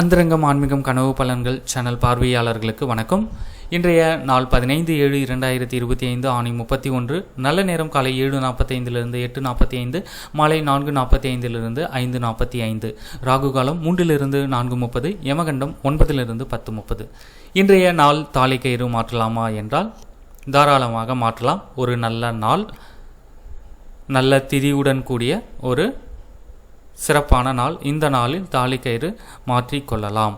அந்தரங்கம் ஆன்மீகம் கனவு பலன்கள் சேனல் பார்வையாளர்களுக்கு வணக்கம். இன்றைய நாள் பதினைந்து ஏழு இரண்டாயிரத்தி இருபத்தி ஐந்து ஆணி முப்பத்தி ஒன்று. நல்ல நேரம் காலை ஏழு நாற்பத்தைந்திலிருந்து எட்டு நாற்பத்தி ஐந்து மாலை நான்கு நாற்பத்தி ஐந்திலிருந்து ஐந்து நாற்பத்தி ஐந்து ராகு காலம் மூன்றிலிருந்து நான்கு முப்பது யமகண்டம் ஒன்பதிலிருந்து பத்து முப்பது. இன்றைய நாள் தாலி கயிறு மாற்றலாமா என்றால் தாராளமாக மாற்றலாம். ஒரு நல்ல நாள் நல்ல திதியுடன் கூடிய ஒரு சிறப்பான நாள். இந்த நாளில் தாலிக்கயிறு மாற்றி மாற்றிக்கொள்ளலாம்.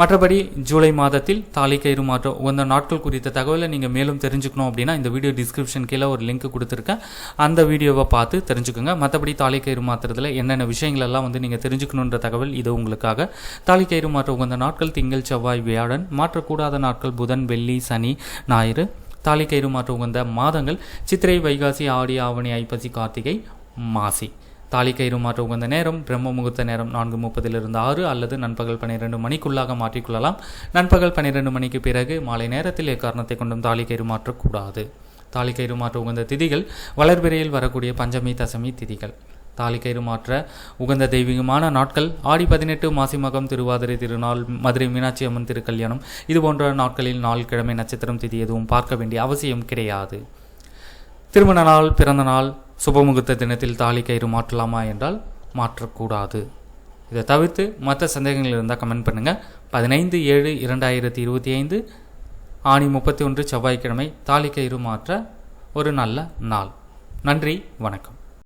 மற்றபடி ஜூலை மாதத்தில் தாலிக்கயிறு மாற்ற உகந்த நாட்கள் குறித்த தகவலை நீங்கள் மேலும் தெரிஞ்சுக்கணும் அப்படின்னா இந்த வீடியோ டிஸ்கிரிப்ஷன் கீழே ஒரு லிங்க் கொடுத்துருக்கேன். அந்த வீடியோவை பார்த்து தெரிஞ்சுக்கோங்க. மற்றபடி தாலிக்கயிறு மாற்றுறதுல என்னென்ன விஷயங்கள் எல்லாம் வந்து நீங்கள் தெரிஞ்சுக்கணுன்ற தகவல் இது உங்களுக்காக. தாலிக்கயிறு மாற்ற உகந்த நாட்கள் திங்கள் செவ்வாய் வியாழன். மாற்றக்கூடாத நாட்கள் புதன் வெள்ளி சனி ஞாயிறு. தாலிக்கயிறு மாற்ற உகந்த மாதங்கள். சித்திரை வைகாசி ஆடி ஆவணி ஐப்பசி கார்த்திகை மாசி. தாலி கயிறு மாற்ற உகந்த நேரம் பிரம்ம முகூர்த்த நேரம் நான்கு முப்பதிலிருந்து ஆறு அல்லது நண்பகல் பன்னிரெண்டு மணிக்குள்ளாக மாற்றிக்கொள்ளலாம். நண்பகல் பன்னிரெண்டு மணிக்கு பிறகு மாலை நேரத்தில் எக்காரணத்தை கொண்டும் தாலி கயிறு மாற்றக்கூடாது தாலி கயிறு மாற்ற உகந்த திதிகள் வளர்பிறையில் வரக்கூடிய பஞ்சமி தசமி திதிகள். தாலி கயிறு மாற்ற உகந்த தெய்வீகமான நாட்கள் ஆடி பதினெட்டு மாசி மகம் திருவாதிரை திருநாள் மதுரை மீனாட்சி அம்மன் திருக்கல்யாணம் இது போன்ற நாட்களில் நாள் கிழமை நட்சத்திரம் திதி எதுவும் பார்க்க வேண்டிய அவசியம் கிடையாது. திருமண நாள் பிறந்த நாள் சுபமுகூர்த்த தினத்தில் தாலி கயிறு மாற்றலாமா என்றால் மாற்றக்கூடாது. இதை தவிர்த்து மற்ற சந்தேகங்கள் இருந்தால் கமெண்ட் பண்ணுங்கள் பதினைந்து ஏழு இரண்டாயிரத்தி இருபத்தி ஐந்து ஆணி முப்பத்தி ஒன்று செவ்வாய்க்கிழமை தாலி கயிறு மாற்ற ஒரு நல்ல நாள். நன்றி வணக்கம்.